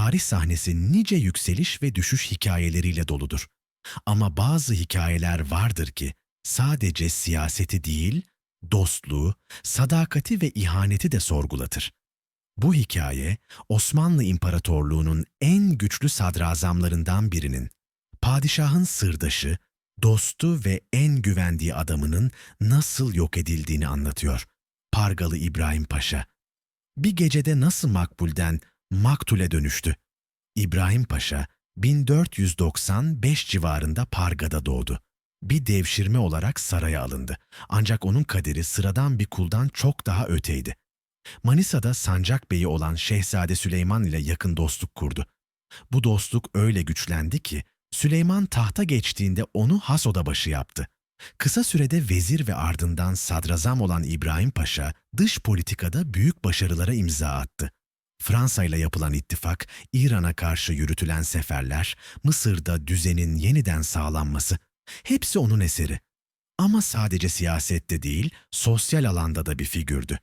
tarih sahnesi nice yükseliş ve düşüş hikayeleriyle doludur. Ama bazı hikayeler vardır ki sadece siyaseti değil, dostluğu, sadakati ve ihaneti de sorgulatır. Bu hikaye Osmanlı İmparatorluğu'nun en güçlü sadrazamlarından birinin, padişahın sırdaşı, dostu ve en güvendiği adamının nasıl yok edildiğini anlatıyor. Pargalı İbrahim Paşa. Bir gecede nasıl makbulden maktule dönüştü? İbrahim Paşa 1495 civarında Parga'da doğdu. Bir devşirme olarak saraya alındı. Ancak onun kaderi sıradan bir kuldan çok daha öteydi. Manisa'da sancak beyi olan Şehzade Süleyman ile yakın dostluk kurdu. Bu dostluk öyle güçlendi ki Süleyman tahta geçtiğinde onu has odabaşı yaptı. Kısa sürede vezir ve ardından sadrazam olan İbrahim Paşa dış politikada büyük başarılara imza attı. Fransa ile yapılan ittifak, İran'a karşı yürütülen seferler, Mısır'da düzenin yeniden sağlanması hepsi onun eseri. Ama sadece siyasette değil, sosyal alanda da bir figürdü.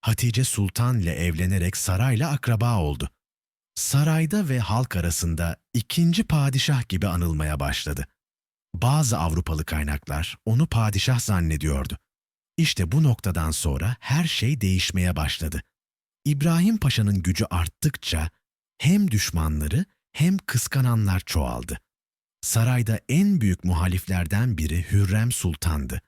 Hatice Sultan ile evlenerek sarayla akraba oldu. Sarayda ve halk arasında ikinci padişah gibi anılmaya başladı. Bazı Avrupalı kaynaklar onu padişah zannediyordu. İşte bu noktadan sonra her şey değişmeye başladı. İbrahim Paşa'nın gücü arttıkça hem düşmanları hem kıskananlar çoğaldı. Sarayda en büyük muhaliflerden biri Hürrem Sultan'dı.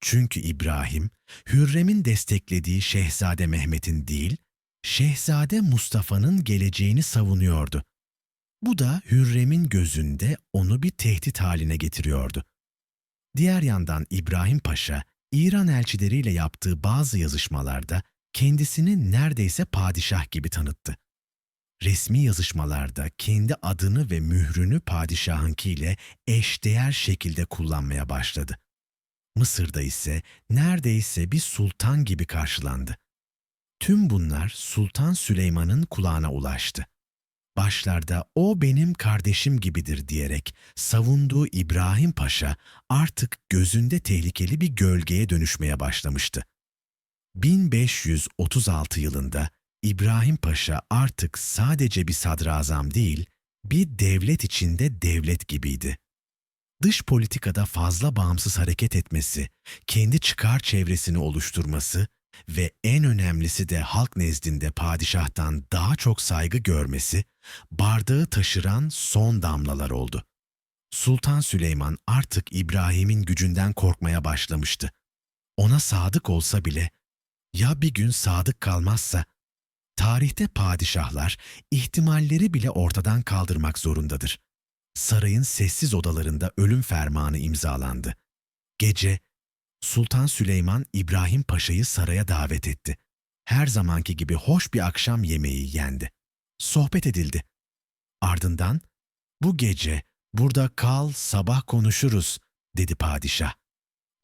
Çünkü İbrahim, Hürrem'in desteklediği Şehzade Mehmet'in değil, Şehzade Mustafa'nın geleceğini savunuyordu. Bu da Hürrem'in gözünde onu bir tehdit haline getiriyordu. Diğer yandan İbrahim Paşa, İran elçileriyle yaptığı bazı yazışmalarda kendisini neredeyse padişah gibi tanıttı. Resmi yazışmalarda kendi adını ve mührünü padişahınkiyle eşdeğer şekilde kullanmaya başladı. Mısır'da ise neredeyse bir sultan gibi karşılandı. Tüm bunlar Sultan Süleyman'ın kulağına ulaştı. Başlarda o benim kardeşim gibidir diyerek savunduğu İbrahim Paşa artık gözünde tehlikeli bir gölgeye dönüşmeye başlamıştı. 1536 yılında İbrahim Paşa artık sadece bir sadrazam değil, bir devlet içinde devlet gibiydi. Dış politikada fazla bağımsız hareket etmesi, kendi çıkar çevresini oluşturması ve en önemlisi de halk nezdinde padişahtan daha çok saygı görmesi, bardağı taşıran son damlalar oldu. Sultan Süleyman artık İbrahim'in gücünden korkmaya başlamıştı. Ona sadık olsa bile, ya bir gün sadık kalmazsa, tarihte padişahlar ihtimalleri bile ortadan kaldırmak zorundadır. Sarayın sessiz odalarında ölüm fermanı imzalandı. Gece Sultan Süleyman İbrahim Paşa'yı saraya davet etti. Her zamanki gibi hoş bir akşam yemeği yendi. Sohbet edildi. Ardından, bu gece burada kal sabah konuşuruz dedi padişah.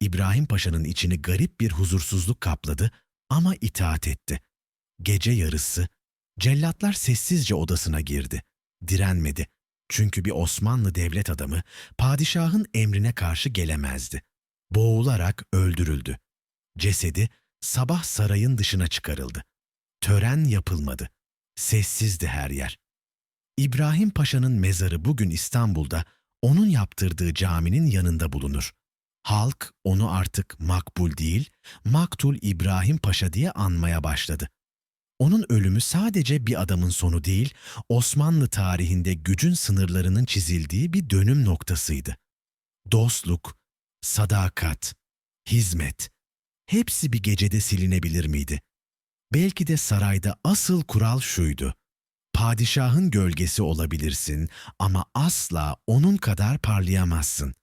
İbrahim Paşa'nın içini garip bir huzursuzluk kapladı ama itaat etti. Gece yarısı cellatlar sessizce odasına girdi. Direnmedi. Çünkü bir Osmanlı devlet adamı padişahın emrine karşı gelemezdi boğularak öldürüldü. Cesedi sabah sarayın dışına çıkarıldı. Tören yapılmadı. Sessizdi her yer. İbrahim Paşa'nın mezarı bugün İstanbul'da onun yaptırdığı caminin yanında bulunur. Halk onu artık makbul değil, Maktul İbrahim Paşa diye anmaya başladı. Onun ölümü sadece bir adamın sonu değil, Osmanlı tarihinde gücün sınırlarının çizildiği bir dönüm noktasıydı. Dostluk, sadakat, hizmet, hepsi bir gecede silinebilir miydi? Belki de sarayda asıl kural şuydu. Padişahın gölgesi olabilirsin ama asla onun kadar parlayamazsın.